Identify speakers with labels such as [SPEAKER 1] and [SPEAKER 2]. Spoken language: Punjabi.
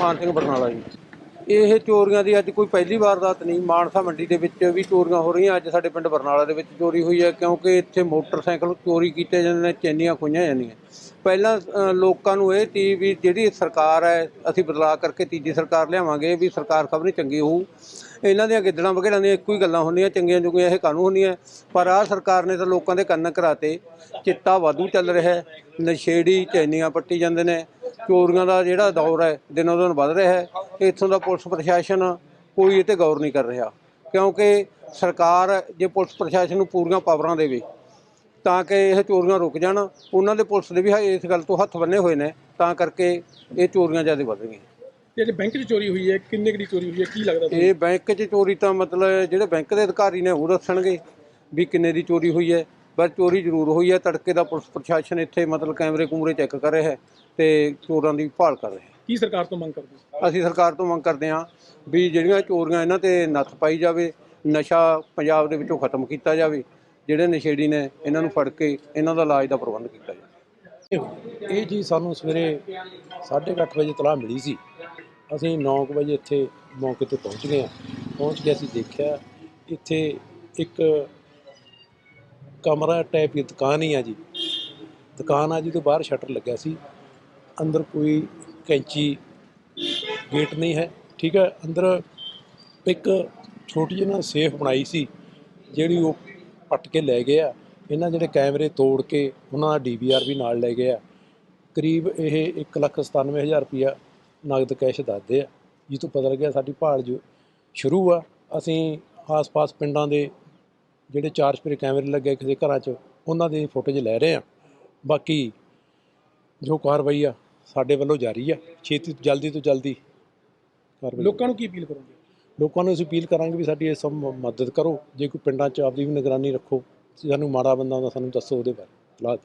[SPEAKER 1] ਤੂਫਾਨ ਸਿੰਘ ਬਰਨਾਲਾ ਜੀ। ਇਹ ਚੋਰੀਆਂ ਦੀ ਅੱਜ ਕੋਈ ਪਹਿਲੀ ਵਾਰਦਾਤ ਨਹੀਂ। ਮਾਨਸਾ ਮੰਡੀ ਦੇ ਵਿੱਚ ਵੀ ਚੋਰੀਆਂ ਹੋ ਰਹੀਆਂ। ਅੱਜ ਸਾਡੇ ਪਿੰਡ ਬਰਨਾਲਾ ਦੇ ਵਿੱਚ ਚੋਰੀ ਹੋਈ ਹੈ ਕਿਉਂਕਿ ਇੱਥੇ ਮੋਟਰਸਾਈਕਲ ਚੋਰੀ ਕੀਤੇ ਜਾਂਦੇ ਨੇ, ਚੈਨੀਆਂ ਖੋਈਆਂ ਜਾਂਦੀਆਂ। ਪਹਿਲਾਂ ਲੋਕਾਂ ਨੂੰ ਇਹ ਸੀ ਵੀ ਜਿਹੜੀ ਸਰਕਾਰ ਹੈ, ਅਸੀਂ ਬਦਲਾਅ ਕਰਕੇ ਤੀਜੀ ਸਰਕਾਰ ਲਿਆਵਾਂਗੇ, ਵੀ ਸਰਕਾਰ ਸਭ ਨੂੰ ਚੰਗੀ ਹੋਊ। ਇਹਨਾਂ ਦੀਆਂ ਗਿੱਦੜਾਂ ਵਗੈਰਾ ਦੀਆਂ ਇੱਕੋ ਹੀ ਗੱਲਾਂ ਹੁੰਦੀਆਂ, ਚੰਗੀਆਂ ਚੁੰਗੀਆਂ ਇਹ ਕਾਨੂੰਨ ਹੁੰਦੀਆਂ। ਪਰ ਆਹ ਸਰਕਾਰ ਨੇ ਤਾਂ ਲੋਕਾਂ ਦੇ ਕੰਨ ਕਰਾਤੇ। ਚਿੱਟਾ ਵਾਧੂ ਚੱਲ ਰਿਹਾ ਨਸ਼ੇੜੀ ਚੈਨੀਆਂ ਪੱਟੀ ਜਾਂਦੇ ਨੇ। ਚੋਰੀਆਂ ਦਾ ਜਿਹੜਾ ਦੌਰ ਹੈ ਦਿਨੋਂ ਦਿਨ ਵੱਧ ਰਿਹਾ ਹੈ। ਇੱਥੋਂ ਦਾ ਪੁਲਿਸ ਪ੍ਰਸ਼ਾਸਨ ਕੋਈ ਇਹ ਤੇ ਗੌਰ ਨਹੀਂ ਕਰ ਰਿਹਾ ਕਿਉਂਕਿ ਸਰਕਾਰ ਜੇ ਪੁਲਿਸ ਪ੍ਰਸ਼ਾਸਨ ਨੂੰ ਪੂਰੀਆਂ ਪਾਵਰਾਂ ਦੇਵੇ ਤਾਂ ਕਿ ਇਹ ਚੋਰੀਆਂ ਰੁਕ ਜਾਣ ਉਹਨਾਂ ਦੇ ਪੁਲਿਸ ਦੇ ਵੀ ਇਸ ਗੱਲ ਤੋਂ ਹੱਥ ਬੰਨੇ ਹੋਏ ਨੇ ਤਾਂ ਕਰਕੇ ਇਹ ਚੋਰੀਆਂ ਜ਼ਿਆਦਾ ਵੱਧ ਰਹੀਆਂ।
[SPEAKER 2] ਜਿਹੜੇ ਬੈਂਕ 'ਚ ਚੋਰੀ ਹੋਈ ਹੈ ਕਿੰਨੇ ਦੀ ਚੋਰੀ ਹੋਈ ਹੈ ਕੀ ਲੱਗਦਾ?
[SPEAKER 1] ਇਹ ਬੈਂਕ 'ਚ ਚੋਰੀ ਤਾਂ ਮਤਲਬ ਜਿਹੜੇ ਬੈਂਕ ਦੇ ਅਧਿਕਾਰੀ ਨੇ ਉਹ ਦੱਸਣਗੇ ਵੀ ਕਿੰਨੇ ਦੀ ਚੋਰੀ ਹੋਈ ਹੈ। ਪਰ ਚੋਰੀ ਜ਼ਰੂਰ ਹੋਈ ਹੈ ਤੜਕੇ ਦਾ ਪੁਲਿਸ ਪ੍ਰਸ਼ਾਸਨ ਇੱਥੇ ਮਤਲਬ ਕੈਮਰੇ ਕੂਮਰੇ ਚੈੱਕ ਕਰ ਰਿਹਾ ਹੈ ਤੇ ਚੋਰਾਂ ਦੀ ਭਾਲ ਕਰ ਰਿਹਾ ਹੈ।
[SPEAKER 2] ਕੀ ਸਰਕਾਰ ਤੋਂ ਮੰਗ ਕਰਦੇ ਹੋ?
[SPEAKER 1] ਅਸੀਂ ਸਰਕਾਰ ਤੋਂ ਮੰਗ ਕਰਦੇ ਹਾਂ ਵੀ ਜਿਹੜੀਆਂ ਚੋਰੀਆਂ ਇਹਨਾਂ ਤੇ ਨੱਥ ਪਾਈ ਜਾਵੇ ਨਸ਼ਾ ਪੰਜਾਬ ਦੇ ਵਿੱਚੋਂ ਖਤਮ ਕੀਤਾ ਜਾਵੇ ਜਿਹੜੇ ਨਸ਼ੇੜੀ ਨੇ ਇਹਨਾਂ ਨੂੰ ਫੜ ਕੇ ਇਹਨਾਂ ਦਾ ਇਲਾਜ ਦਾ ਪ੍ਰਬੰਧ ਕੀਤਾ ਜਾਵੇ।
[SPEAKER 3] ਇਹ ਜੀ ਸਾਨੂੰ ਸਵੇਰੇ 8:30 ਵਜੇ ਤਲਾਹ ਮਿਲੀ ਸੀ। ਅਸੀਂ 9 ਵਜੇ ਇੱਥੇ ਮੌਕੇ ਤੇ ਪਹੁੰਚ ਗਏ ਹਾਂ। ਪਹੁੰਚ ਕੇ ਅਸੀਂ ਦੇਖਿਆ ਇੱਥੇ ਇੱਕ ਕਮਰਾ ਟਾਈਪ ਦੀ ਦੁਕਾਨ ਹੀ ਆ ਜੀ। ਦੁਕਾਨ ਆ ਜੀ ਤੋਂ ਬਾਹਰ ਸ਼ਟਰ ਲੱਗਿਆ ਸੀ। ਅੰਦਰ ਕੋਈ ਕੈਂਚੀ ਗੇਟ ਨਹੀਂ ਹੈ, ਠੀਕ ਹੈ। ਅੰਦਰ ਇੱਕ ਛੋਟੀ ਜਿਹੀ ਨਾ ਸੇਫ ਬਣਾਈ ਸੀ, ਜਿਹੜੀ ਉਹ ਪੱਟ ਕੇ ਲੈ ਗਏ ਆ ਇਹਨਾਂ ਜਿਹੜੇ ਕੈਮਰੇ ਤੋੜ ਕੇ ਉਹਨਾਂ ਦਾ ਡੀਵੀਆਰ ਵੀ ਨਾਲ ਲੈ ਗਏ ਆ ਕਰੀਬ ਇਹ 197000 ਰੁਪਇਆ ਨਗਦ ਕੈਸ਼ ਦੱਸਦੇ ਆ। ਜਿਸ ਤੋਂ ਪਤਾ ਲੱਗਿਆ ਸਾਡੀ ਭਾਲ ਜੋ ਸ਼ੁਰੂ ਆ। ਅਸੀਂ ਆਸ-ਪਾਸ ਪਿੰਡਾਂ ਦੇ ਜਿਹੜੇ ਚਾਰ ਚਪੇਰੇ ਕੈਮਰੇ ਲੱਗੇ ਕਿਸੇ ਘਰਾਂ 'ਚ ਉਹਨਾਂ ਦੀ ਫੁਟੇਜ ਲੈ ਰਹੇ ਆ। ਬਾਕੀ ਜੋ ਕਾਰਵਾਈ ਆ ਸਾਡੇ ਵੱਲੋਂ ਜਾਰੀ ਆ। ਛੇਤੀ ਤੋਂ ਜਲਦੀ ਤੋਂ ਜਲਦੀ ਕਾਰਵਾਈ
[SPEAKER 2] ਲੋਕਾਂ ਨੂੰ ਕੀ ਅਪੀਲ ਕਰੋਗੇ?
[SPEAKER 3] ਲੋਕਾਂ ਨੂੰ ਅਸੀਂ ਅਪੀਲ ਕਰਾਂਗੇ ਵੀ ਸਾਡੀ ਇਸ ਮ- ਮਦਦ ਕਰੋ। ਜੇ ਕੋਈ ਪਿੰਡਾਂ 'ਚ ਆਪਦੀ ਵੀ ਨਿਗਰਾਨੀ ਰੱਖੋ ਸਾਨੂੰ ਮਾੜਾ ਬੰਦਾ ਹੁੰਦਾ ਸਾਨੂੰ ਦੱਸੋ ਉਹਦੇ ਬਾਰੇ। ਲਾ